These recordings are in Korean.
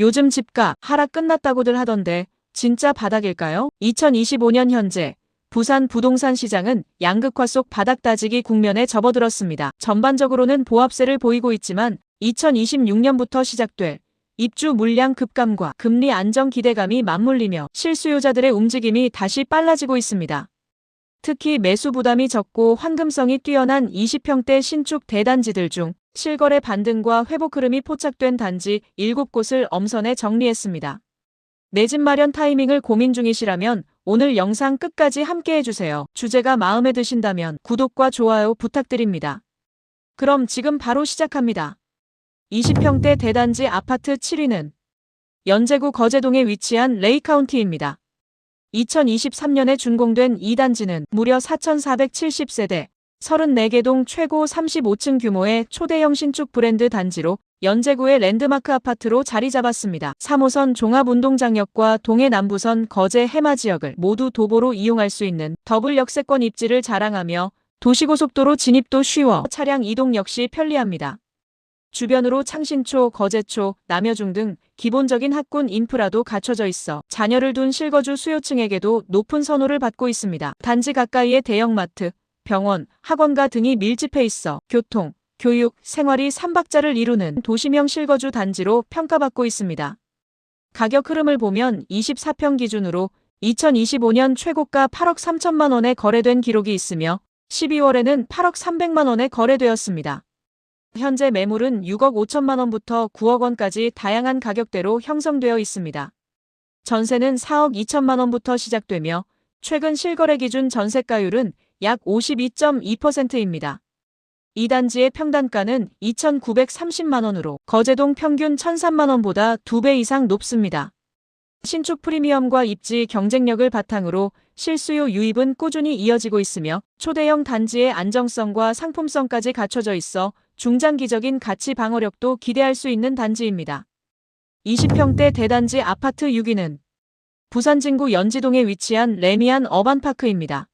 요즘 집가 하락 끝났다고들 하던데 진짜 바닥일까요? 2025년 현재 부산 부동산 시장은 양극화 속 바닥 따지기 국면에 접어들었습니다. 전반적으로는 보합세를 보이고 있지만 2026년부터 시작될 입주 물량 급감과 금리 안정 기대감이 맞물리며 실수요자들의 움직임이 다시 빨라지고 있습니다. 특히 매수 부담이 적고 환금성이 뛰어난 20평대 신축 대단지들 중 실거래 반등과 회복 흐름이 포착된 단지 7곳을 엄선해 정리했습니다. 내 집 마련 타이밍을 고민 중이시라면 오늘 영상 끝까지 함께 해주세요. 주제가 마음에 드신다면 구독과 좋아요 부탁드립니다. 그럼 지금 바로 시작합니다. 20평대 대단지 아파트 7위는 연제구 거제동에 위치한 레이카운티입니다. 2023년에 준공된 이 단지는 무려 4,470세대, 34개 동 최고 35층 규모의 초대형 신축 브랜드 단지로 연제구의 랜드마크 아파트로 자리 잡았습니다. 3호선 종합운동장역과 동해 남부선 거제 해마 지역을 모두 도보로 이용할 수 있는 더블 역세권 입지를 자랑하며 도시고속도로 진입도 쉬워 차량 이동 역시 편리합니다. 주변으로 창신초, 거제초, 남여중 등 기본적인 학군 인프라도 갖춰져 있어 자녀를 둔 실거주 수요층에게도 높은 선호를 받고 있습니다. 단지 가까이에 대형마트, 병원, 학원가 등이 밀집해 있어 교통, 교육, 생활이 3박자를 이루는 도시명 실거주 단지로 평가받고 있습니다. 가격 흐름을 보면 24평 기준으로 2025년 최고가 8억 3천만 원에 거래된 기록이 있으며 12월에는 8억 300만 원에 거래되었습니다. 현재 매물은 6억 5천만 원부터 9억 원까지 다양한 가격대로 형성되어 있습니다. 전세는 4억 2천만 원부터 시작되며 최근 실거래 기준 전세가율은 약 52.2%입니다. 이 단지의 평단가는 2,930만 원으로 거제동 평균 1,003만 원보다 2배 이상 높습니다. 신축 프리미엄과 입지 경쟁력을 바탕으로 실수요 유입은 꾸준히 이어지고 있으며 초대형 단지의 안정성과 상품성까지 갖춰져 있어 중장기적인 가치 방어력도 기대할 수 있는 단지입니다. 20평대 대단지 아파트 6위는 부산 진구 연지동에 위치한 레미안 어반파크입니다.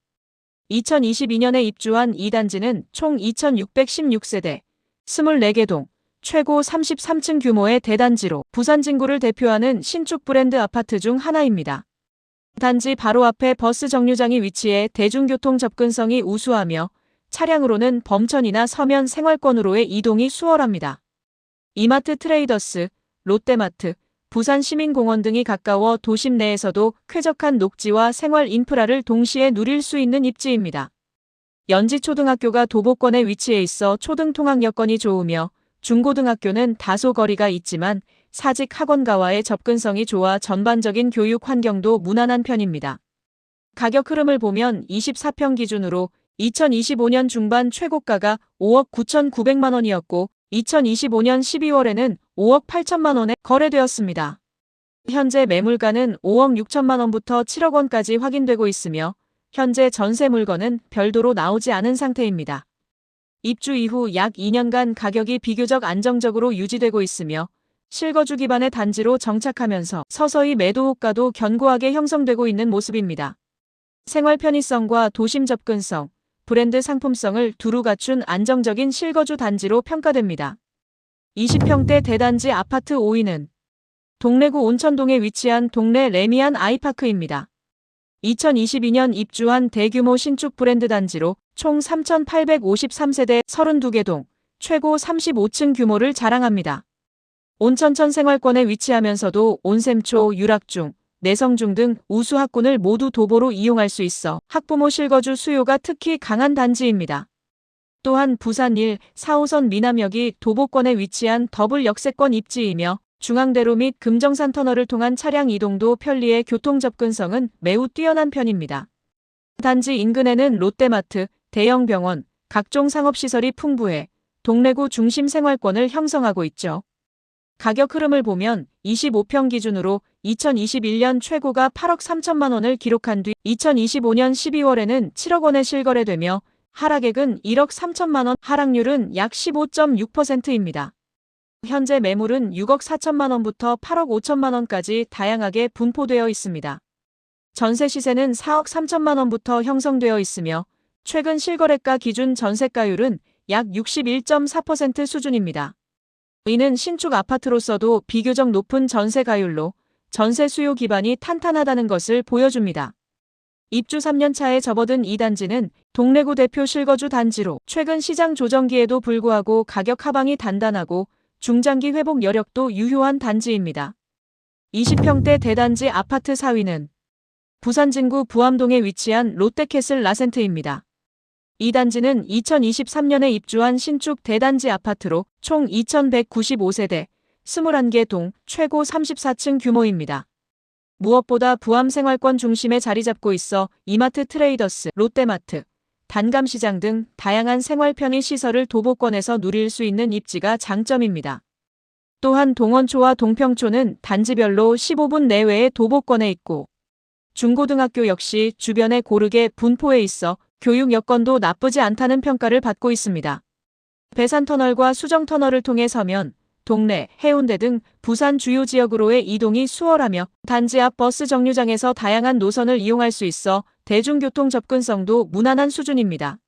2022년에 입주한 이 단지는 총 2,616세대, 24개 동, 최고 33층 규모의 대단지로 부산 진구를 대표하는 신축 브랜드 아파트 중 하나입니다. 단지 바로 앞에 버스 정류장이 위치해 대중교통 접근성이 우수하며 차량으로는 범천이나 서면 생활권으로의 이동이 수월합니다. 이마트 트레이더스, 롯데마트, 부산시민공원 등이 가까워 도심 내에서도 쾌적한 녹지와 생활 인프라를 동시에 누릴 수 있는 입지입니다. 연지초등학교가 도보권에 위치해 있어 초등 통학 여건이 좋으며 중고등학교는 다소 거리가 있지만 사직 학원가와의 접근성이 좋아 전반적인 교육 환경도 무난한 편입니다. 가격 흐름을 보면 24평 기준으로 2025년 중반 최고가가 5억 9,900만 원이었고 2025년 12월에는 5억 8천만 원에 거래되었습니다. 현재 매물가는 5억 6천만 원부터 7억 원까지 확인되고 있으며 현재 전세 물건은 별도로 나오지 않은 상태입니다. 입주 이후 약 2년간 가격이 비교적 안정적으로 유지되고 있으며 실거주 기반의 단지로 정착하면서 서서히 매도 호가도 견고하게 형성되고 있는 모습입니다. 생활 편의성과 도심 접근성, 브랜드 상품성을 두루 갖춘 안정적인 실거주 단지로 평가됩니다. 20평대 대단지 아파트 5위는 동래구 온천동에 위치한 동래 레미안 아이파크입니다. 2022년 입주한 대규모 신축 브랜드 단지로 총 3,853세대 32개 동, 최고 35층 규모를 자랑합니다. 온천천 생활권에 위치하면서도 온샘초, 유락중, 내성중 등 우수 학군을 모두 도보로 이용할 수 있어 학부모 실거주 수요가 특히 강한 단지입니다. 또한 부산 1, 4호선 미남역이 도보권에 위치한 더블 역세권 입지이며 중앙대로 및 금정산 터널을 통한 차량 이동도 편리해 교통 접근성은 매우 뛰어난 편입니다. 단지 인근에는 롯데마트, 대형 병원, 각종 상업시설이 풍부해 동래구 중심 생활권을 형성하고 있죠. 가격 흐름을 보면 25평 기준으로 2021년 최고가 8억 3천만 원을 기록한 뒤 2025년 12월에는 7억 원에 실거래되며 하락액은 1억 3천만 원, 하락률은 약 15.6%입니다. 현재 매물은 6억 4천만 원부터 8억 5천만 원까지 다양하게 분포되어 있습니다. 전세 시세는 4억 3천만 원부터 형성되어 있으며 최근 실거래가 기준 전세가율은 약 61.4% 수준입니다. 이는 신축 아파트로서도 비교적 높은 전세 가율로 전세 수요 기반이 탄탄하다는 것을 보여줍니다. 입주 3년 차에 접어든 이 단지는 동래구 대표 실거주 단지로 최근 시장 조정기에도 불구하고 가격 하방이 단단하고 중장기 회복 여력도 유효한 단지입니다. 20평대 대단지 아파트 4위는 부산 진구 부암동에 위치한 롯데캐슬 라센트입니다. 이 단지는 2023년에 입주한 신축 대단지 아파트로 총 2195세대, 21개 동, 최고 34층 규모입니다. 무엇보다 부암 생활권 중심에 자리 잡고 있어 이마트 트레이더스, 롯데마트, 단감시장 등 다양한 생활 편의 시설을 도보권에서 누릴 수 있는 입지가 장점입니다. 또한 동원초와 동평초는 단지별로 15분 내외의 도보권에 있고 중고등학교 역시 주변에 고르게 분포해 있어 교육 여건도 나쁘지 않다는 평가를 받고 있습니다. 배산터널과 수정터널을 통해 서면 동래, 해운대 등 부산 주요 지역으로의 이동이 수월하며 단지 앞 버스 정류장에서 다양한 노선을 이용할 수 있어 대중교통 접근성도 무난한 수준입니다.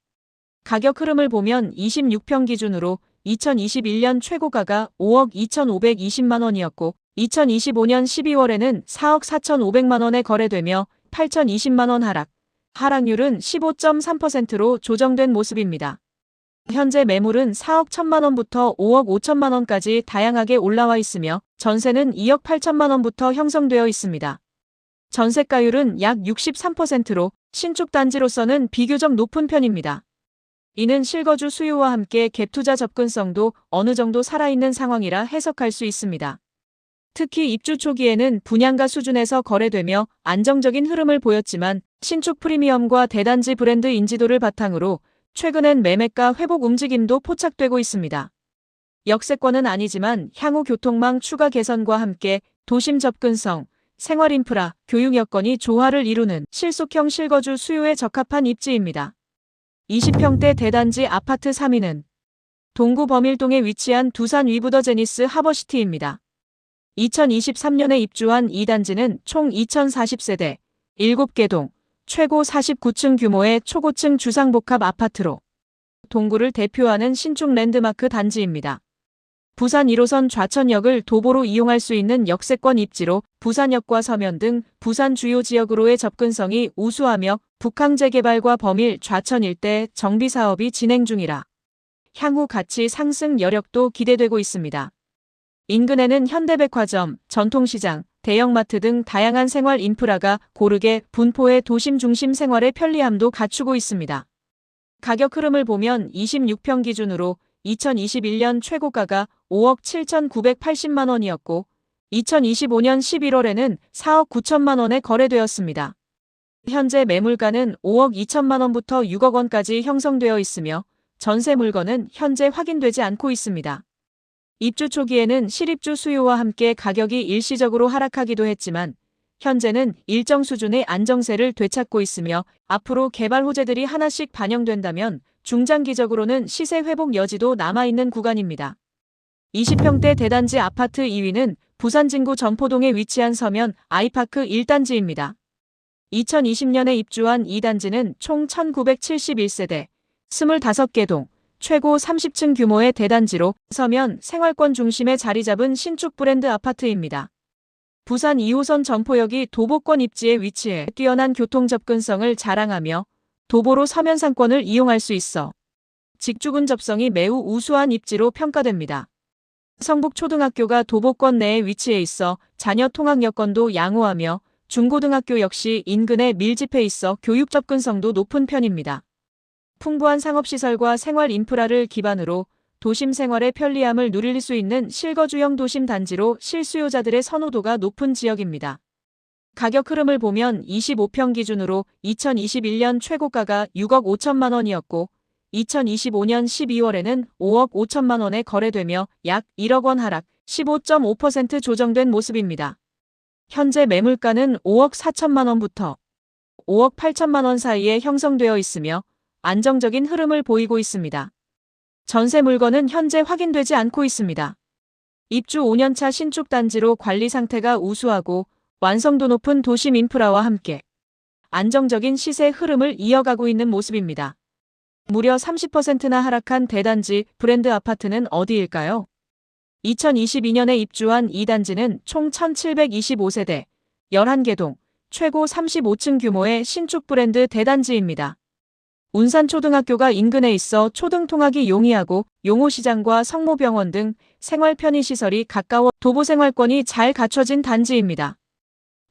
가격 흐름을 보면 26평 기준으로 2021년 최고가가 5억 2,520만 원이었고 2025년 12월에는 4억 4,500만 원에 거래되며 8,020만 원 하락, 하락률은 15.3%로 조정된 모습입니다. 현재 매물은 4억 1천만 원부터 5억 5천만 원까지 다양하게 올라와 있으며 전세는 2억 8천만 원부터 형성되어 있습니다. 전세가율은 약 63%로 신축 단지로서는 비교적 높은 편입니다. 이는 실거주 수요와 함께 갭투자 접근성도 어느 정도 살아있는 상황이라 해석할 수 있습니다. 특히 입주 초기에는 분양가 수준에서 거래되며 안정적인 흐름을 보였지만 신축 프리미엄과 대단지 브랜드 인지도를 바탕으로 최근엔 매매가 회복 움직임도 포착되고 있습니다. 역세권은 아니지만 향후 교통망 추가 개선과 함께 도심 접근성, 생활 인프라, 교육 여건이 조화를 이루는 실속형 실거주 수요에 적합한 입지입니다. 20평대 대단지 아파트 3위는 동구 범일동에 위치한 두산 위브더 제니스 하버시티입니다. 2023년에 입주한 이 단지는 총 2040세대, 7개 동, 최고 49층 규모의 초고층 주상복합 아파트로 동구를 대표하는 신축 랜드마크 단지입니다. 부산 1호선 좌천역을 도보로 이용할 수 있는 역세권 입지로 부산역과 서면 등 부산 주요 지역으로의 접근성이 우수하며 북항 재개발과 범일 좌천 일대 정비 사업이 진행 중이라 향후 가치 상승 여력도 기대되고 있습니다. 인근에는 현대백화점, 전통시장, 대형마트 등 다양한 생활 인프라가 고르게 분포해 도심 중심 생활의 편리함도 갖추고 있습니다. 가격 흐름을 보면 26평 기준으로 2021년 최고가가 5억 7,980만 원이었고 2025년 11월에는 4억 9천만 원에 거래되었습니다. 현재 매물가는 5억 2천만 원부터 6억 원까지 형성되어 있으며 전세 물건은 현재 확인되지 않고 있습니다. 입주 초기에는 실입주 수요와 함께 가격이 일시적으로 하락하기도 했지만 현재는 일정 수준의 안정세를 되찾고 있으며 앞으로 개발 호재들이 하나씩 반영된다면 중장기적으로는 시세 회복 여지도 남아있는 구간입니다. 20평대 대단지 아파트 2위는 부산 진구 전포동에 위치한 서면 아이파크 1단지입니다. 2020년에 입주한 이 단지는 총 1971세대, 25개 동, 최고 30층 규모의 대단지로 서면 생활권 중심에 자리 잡은 신축 브랜드 아파트입니다. 부산 2호선 점포역이 도보권 입지에 위치해 뛰어난 교통 접근성을 자랑하며 도보로 서면 상권을 이용할 수 있어 직주근 접성이 매우 우수한 입지로 평가됩니다. 성북초등학교가 도보권 내에 위치해 있어 자녀 통학 여건도 양호하며 중고등학교 역시 인근에 밀집해 있어 교육 접근성도 높은 편입니다. 풍부한 상업시설과 생활 인프라를 기반으로 도심 생활의 편리함을 누릴 수 있는 실거주형 도심 단지로 실수요자들의 선호도가 높은 지역입니다. 가격 흐름을 보면 25평 기준으로 2021년 최고가가 6억 5천만 원이었고 2025년 12월에는 5억 5천만 원에 거래되며 약 1억 원 하락, 15.5% 조정된 모습입니다. 현재 매물가는 5억 4천만 원부터 5억 8천만 원 사이에 형성되어 있으며 안정적인 흐름을 보이고 있습니다. 전세 물건은 현재 확인되지 않고 있습니다. 입주 5년차 신축 단지로 관리 상태가 우수하고 완성도 높은 도심 인프라와 함께 안정적인 시세 흐름을 이어가고 있는 모습입니다. 무려 30%나 하락한 대단지 브랜드 아파트는 어디일까요? 2022년에 입주한 이 단지는 총 1725세대, 11개 동, 최고 35층 규모의 신축 브랜드 대단지입니다. 운산초등학교가 인근에 있어 초등통학이 용이하고 용호시장과 성모병원 등 생활 편의시설이 가까워 도보생활권이 잘 갖춰진 단지입니다.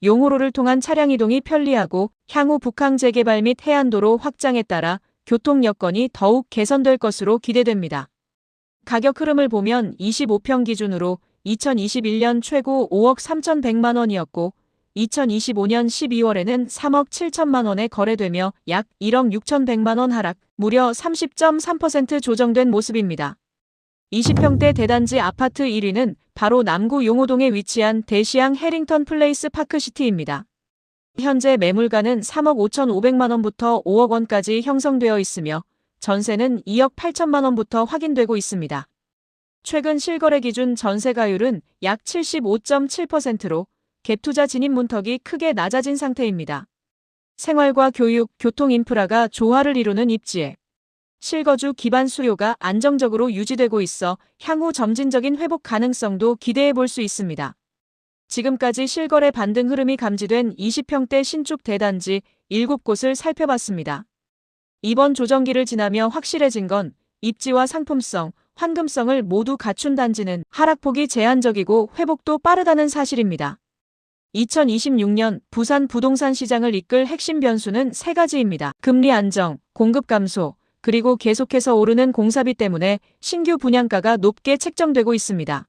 용호로를 통한 차량 이동이 편리하고 향후 북항 재개발 및 해안도로 확장에 따라 교통 여건이 더욱 개선될 것으로 기대됩니다. 가격 흐름을 보면 25평 기준으로 2021년 최고 5억 3,100만 원이었고 2025년 12월에는 3억 7천만 원에 거래되며 약 1억 6,100만 원 하락, 무려 30.3% 조정된 모습입니다. 20평대 대단지 아파트 1위는 바로 남구 용호동에 위치한 대시양 해링턴 플레이스 파크시티입니다. 현재 매물가는 3억 5,500만 원부터 5억 원까지 형성되어 있으며 전세는 2억 8천만 원부터 확인되고 있습니다. 최근 실거래 기준 전세가율은 약 75.7%로 갭투자 진입 문턱이 크게 낮아진 상태입니다. 생활과 교육, 교통 인프라가 조화를 이루는 입지에 실거주 기반 수요가 안정적으로 유지되고 있어 향후 점진적인 회복 가능성도 기대해 볼 수 있습니다. 지금까지 실거래 반등 흐름이 감지된 20평대 신축 대단지 7곳을 살펴봤습니다. 이번 조정기를 지나며 확실해진 건 입지와 상품성, 환금성을 모두 갖춘 단지는 하락폭이 제한적이고 회복도 빠르다는 사실입니다. 2026년 부산 부동산 시장을 이끌 핵심 변수는 세 가지입니다. 금리 안정, 공급 감소, 그리고 계속해서 오르는 공사비 때문에 신규 분양가가 높게 책정되고 있습니다.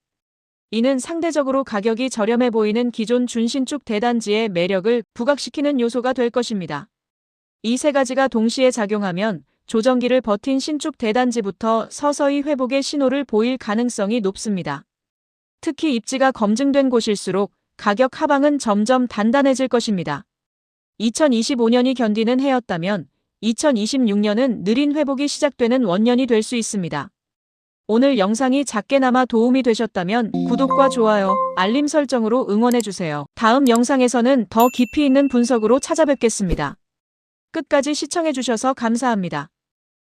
이는 상대적으로 가격이 저렴해 보이는 기존 준신축 대단지의 매력을 부각시키는 요소가 될 것입니다. 이 세 가지가 동시에 작용하면 조정기를 버틴 신축 대단지부터 서서히 회복의 신호를 보일 가능성이 높습니다. 특히 입지가 검증된 곳일수록 가격 하방은 점점 단단해질 것입니다. 2025년이 견디는 해였다면 2026년은 느린 회복이 시작되는 원년이 될 수 있습니다. 오늘 영상이 작게나마 도움이 되셨다면 구독과 좋아요, 알림 설정으로 응원해주세요. 다음 영상에서는 더 깊이 있는 분석으로 찾아뵙겠습니다. 끝까지 시청해주셔서 감사합니다.